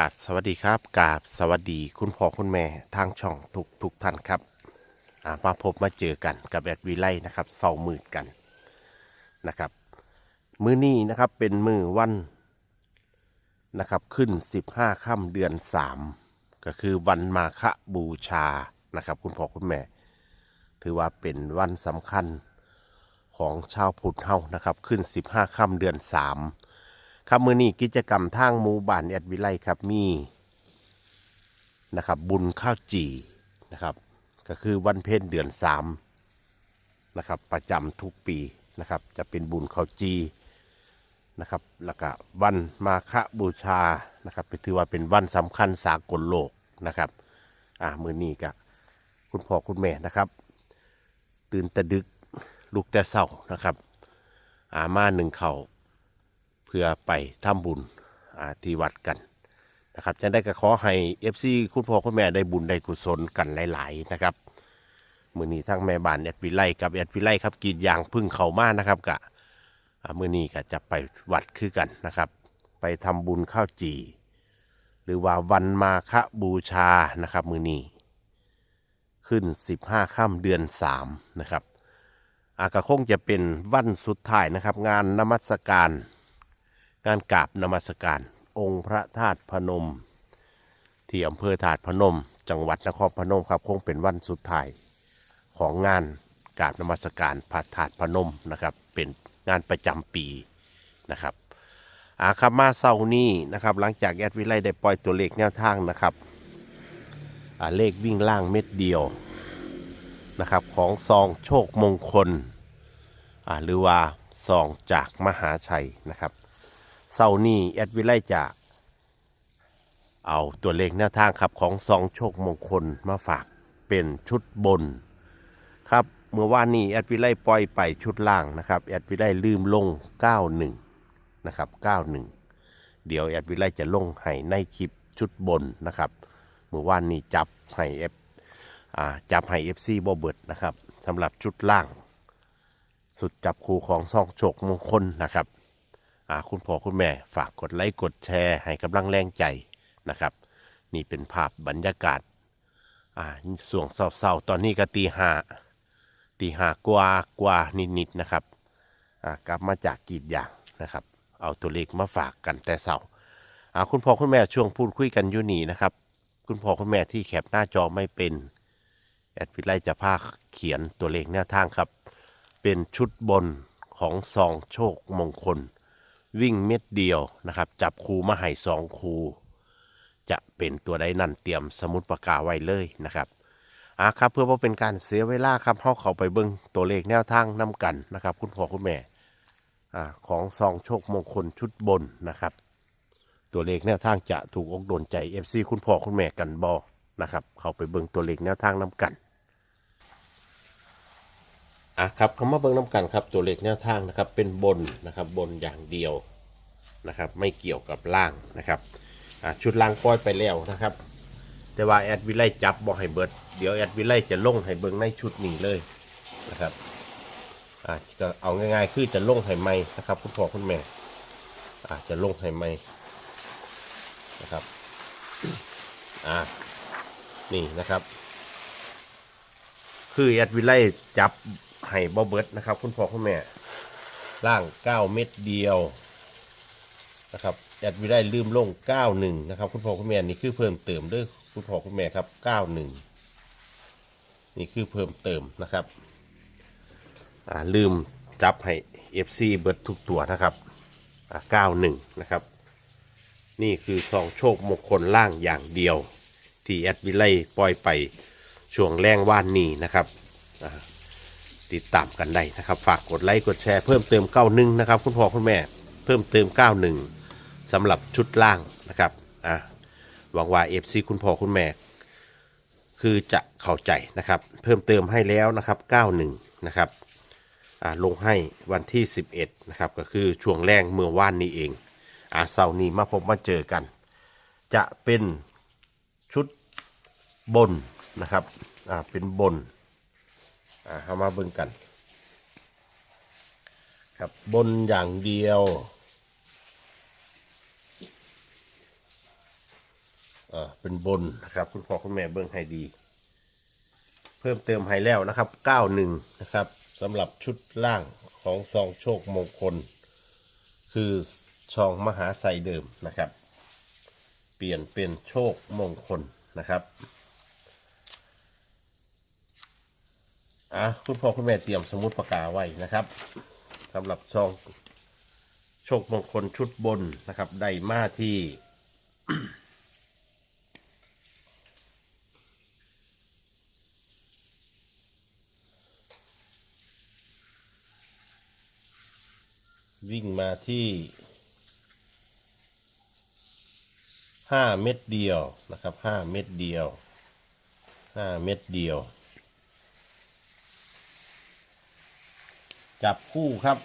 กาบสวัสดีครับกาบสวัสดีคุณพ่อคุณแม่ทางช่องทุกทุกท่านครับมาพบมาเจอกันกับแอดวีไลนะครับเสาร์มืดกันนะครับ มือนี้นะครับเป็นมือวันนะครับขึ้น 15ค่ำเดือน 3 ก็คือวันมาฆบูชานะครับคุณพ่อคุณแม่ ถือว่าเป็นวันสำคัญของชาวพุทธเฮานะครับ ขึ้น 15ค่ำเดือน 3 ครับมือนี้กิจกรรมทางหมู่บ้านแอดวิไลครับมีนะครับ บุญข้าวจีนะครับ ก็คือวันเพ็ญเดือนสามนะครับ ประจำทุกปีนะครับ จะเป็นบุญข้าวจีนะครับ แล้วก็วันมาฆบูชานะครับถือว่าเป็นวันสำคัญสากลโลกนะครับอ่ามือนี้ก็คุณพ่อคุณแม่นะครับ ตื่นแต่ดึกลุกแต่เศร้านะครับอามาหนึ่งเข่า พื่อไปทำบุญอ่าที่วัดกันนะครับจะได้ก็ขอให้เอฟซีคุณพ่อคุณแม่ได้บุญได้กุศลกันหลาย ๆ นะครับมือนี้ทั้งแม่บ้านแอดวิไลกับแอดวิไลครับกีดยางพึ่งเขามานะครับกะมือนี้ก็จะไปวัดคือกันนะครับ ไปทำบุญข้าวจีหรือว่าวันมาฆบูชานะครับมือนี้ขึ้น 15ค่ำเดือน 3 นะครับอากระคงจะเป็นวันสุดท้ายนะครับ งานนมัสการ งานกราบนมัสการ องค์พระธาตุพนม ที่อำเภอถาดพนม จังหวัดนครพนมครับคงเป็นวันสุดท้ายของงานกราบนมัสการพระธาตุพนมนะครับเป็นงานประจำปีนะครับอาคามาเศร้านี้นะครับหลังจากแอดวิไลได้ปล่อยตัวเลขแนวทางนะครับเลขวิ่งล่างเม็ดเดียวนะครับของซองโชคมงคลอาหรือว่าซองจากมหาชัยนะครับ เสาร์นี้แอดวิไลจะเอาตัวเลขแนวทางครับของซองโชคมงคลมาฝากเป็นชุดบน ครับเมื่อวานนี้แอดวิไลปล่อยไปชุดล่างนะครับแอดวิไลลืมลง 91 นะครับ 91 เดี๋ยวแอดวิไลจะลงให้ในคลิปชุดบนนะครับเมื่อวานนี้จับให้เอฟจับให้เอฟซีบเบิร์ดนะครับสำหรับชุดล่าง สุดจับคู่ของซองโชคมงคลนะครับ คุณพ่อคุณแม่ฝากกดไลค์กดแชร์ ให้กำลังแรงใจนะครับ นี่เป็นภาพบรรยากาศอ่าส่วงเศร้าๆตอนนี้ก็ตีหาตีหากว่ากว่านิดๆนะครับอ่ากลับมาจากกีดยางนะครับ เอาตัวเลขมาฝากกันแต่เศร้าอ่าคุณพ่อคุณแม่ช่วงพูดคุยกันอยู่นี่นะครับ คุณพ่อคุณแม่ที่แคปหน้าจอไม่เป็นแอดพิไลจะพาเขียนตัวเลขแนวทางครับ เป็นชุดบนของซองโชคมงคล วิ่งเม็ดเดียวนะครับ จับคูมาให้สองคูจะเป็นตัวใดนั่นเตรียมสมุดปากกาไว้เลยนะครับอะครับเพื่อว่าเป็นการเสียเวลาครับเขาเขาไปเบิ้งตัวเลขแนวทางน้กันนะครับ คุณพ่อคุณแม่อ่าของซองโชคมงคลชุดบนนะครับ ตัวเลขแนวทางจะถูกอกโดนใจ FC คุณพ่อคุณแม่กันบอนะครับ เขาไปเบิ้งตัวเลขแนวทางน้กัน อะครับคำว่าเบิ้งน้ำกันครับตัวเลขแนวทางนะครับเป็นบนนะครับบนอย่างเดียวนะครับไม่เกี่ยวกับล่างนะครับอะชุดล่างปล่อยไปแล้วนะครับ แต่ว่าแอดวิไลจับบอกให้เบิดเดี๋ยวแอดวิไลจะลงให้เบิ้งในชุดนี้เลยนะครับอะก็เอาง่ายๆคือจะลงให้ไม่นะครับคุณพ่อคุณแม่อะจะลงให้ไม่นะครับอะนี่นะครับ คือแอดวิไลจับ ให้บอเบิร์ดนะครับ คุณพ่อคุณแม่ล่าง 9 เม็ดเดียวนะครับแอดวิไลลืมลง 91 นะครับ คุณพ่อคุณแม่นี่คือเพิ่มเติมด้วยคุณพ่อคุณแม่ครับ 91 นี่คือเพิ่มเติมนะครับอ่าลืมจับให้ FC เบิร์ดทุกตัวนะครับอ่า91 นะครับ นี่คือซองโชคมงคลล่างอย่างเดียว ที่แอดวิไลปล่อยไปช่วงแรงว่านนี้นะครับอ่า ติดตามกันได้นะครับ ฝากกดไลค์กดแชร์เพิ่มเติม 91 นะครับ คุณพ่อคุณแม่เพิ่มเติม 91สำหรับชุดล่างนะครับอ่าหวังว่าเอฟซีคุณพ่อคุณแม่ คือจะเข้าใจนะครับ เพิ่มเติมให้แล้วนะครับ 91 นะครับอ่าลงให้วันที่ 11 นะครับ ก็คือช่วงแรงเมื่อวานนี้เองอ่าเสาร์นี้มาพบมาเจอกัน จะเป็นชุดบนนะครับอ่าเป็นบน อ่าเอามาเบิ่งกัน ครับบนอย่างเดียวอ่าเป็นบนนะครับคุณพ่อคุณแม่เบิ่งให้ดี เพิ่มเติมให้แล้วนะครับ91นะครับสำหรับชุดล่างของซองโชคมงคล คือซองมหาไซเดิมนะครับ เปลี่ยนเป็นโชคมงคลนะครับ อะคุณพ่อคุณแม่เตรียมสมุดปากกาไว้นะครับสำหรับซองโชคมงคลชุดบนนะครับ ได้มาที่วิ่งมาที่ห้าเม็ดเดียวนะครับห้าเม็ดเดียวห้าเม็ดเดียว จับคู่ครับ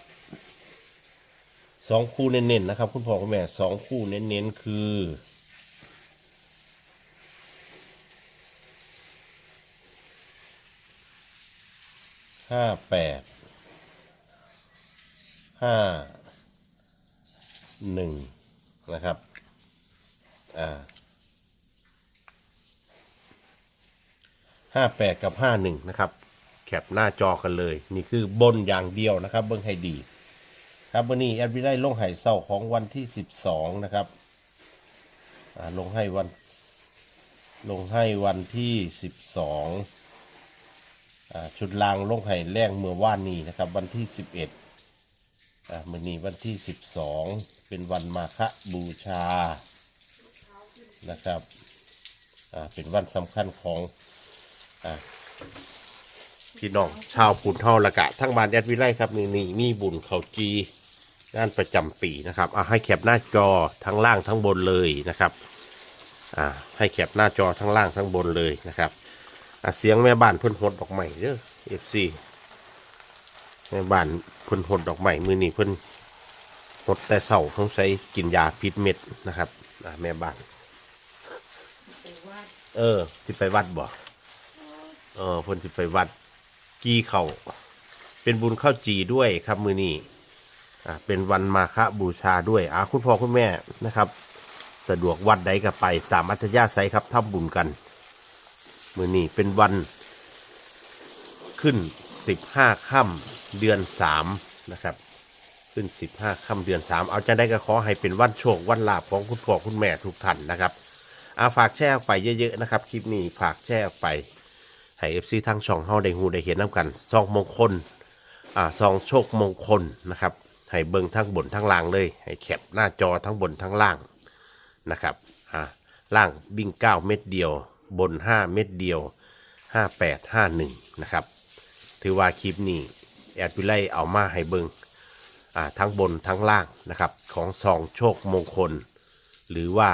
สองคู่เน้นๆนะครับ คุณพ่อคุณแม่สองคู่เน้นๆคือห้าแปดห้าหนึ่งนะครับ อ่าห้าแปดกับห้าหนึ่งนะครับ แคปหน้าจอกันเลย นี่คือบนอย่างเดียวนะครับ เบิ้งให้ดี ครับวันนี้แอดวิได้ลงไห่เศร้าของวันที่สิบสองนะครับลงให้วัน ลงให้วันที่สิบสองชุดลางลงไห่แรงเมื่อว่านนี้นะครับ วันที่สิบเอ็ดมื่อนี้วันที่ 12 เป็นวันมาฆบูชานะครับเป็นวันสำคัญของ พี่น้องชาวปุ่นเท่าละกะ ทั้งบ้านแอดวิไลครับนี่นี่มีบุญเขาจีงานประจำปีนะครับอ่าให้แคปหน้าจอทั้งล่างทั้งบนเลยนะครับอ่าให้แคปหน้าจอทั้งล่างทั้งบนเลยนะครับอ่าเสียงแม่บ้านเพิ่นหดดอกใหม่เด้อเอฟซีแม่บ้านเพิ่นหดดอกไม้มือนี้เพิ่นหดแต่เสาต้องใช้กินยาพิษเม็ดนะครับอ่าแม่บ้าน เออสิไปวัดบ่เออเพิ่นสิไปวัด กีเขาเป็นบุญข้าวจีด้วยครับมือนี้อ่าเป็นวันมาฆบูชาด้วยอ่าคุณพ่อคุณแม่นะครับ สะดวกวัดใดก็ไปตามอัธยาศัยครับทำบุญกัน มือนี้เป็นวันขึ้นสิบห้าค่ำเดือนสามนะครับ ขึ้นสิบห้าค่ำเดือนสามเอาจะได้ก็ขอให้เป็นวันโชควันลาภของคุณพ่อคุณแม่ทุกท่านนะครับอาฝากแชร์ออกไปเยอะๆนะครับ คลิปนี้ฝากแชร์ออกไป ให้เอฟซีทางช่องเฮาได้หูได้เห็นน้ำกันซองมงคลอ่าซองโชคมงคลนะครับให้เบิ่งทั้งบนทั้งล่างเลย ให้แคปหน้าจอทั้งบนทั้งล่างนะครับอ่าล่างบิ่งเก้าเม็ดเดียว บนห้าเม็ดเดียวห้าแปดห้าหนึ่งนะครับ ถือว่าคลิปนี้แอดวิไลเอามาให้เบิงอ่าทั้งบนทั้งล่างนะครับ ของซองโชคมงคล หรือว่า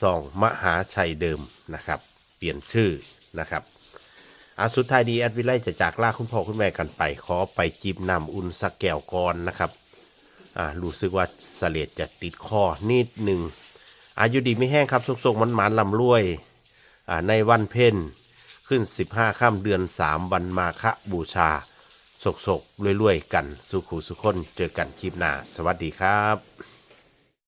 ซองมหาชัยเดิมนะครับ เปลี่ยนชื่อ นะครับอาสุดท้ายดีแอดวิไลจะจากลาคุณพ่อคุณแม่กันไป ขอไปจิบน้ำอุ่นสักแก้วก่อนนะครับอ่ารู้สึกว่าเสลดจะติดคอนิดหนึ่งอายุดีไม่แห้งครับสุกๆมันหมานลำรวยอ่าในวันเพ็ญขึ้น 15ข้ามเดือน 3 วันมาฆบูชาศกๆรวยๆกัน สุขุสุขคนเจอกันคลิปหน้า สวัสดีครับ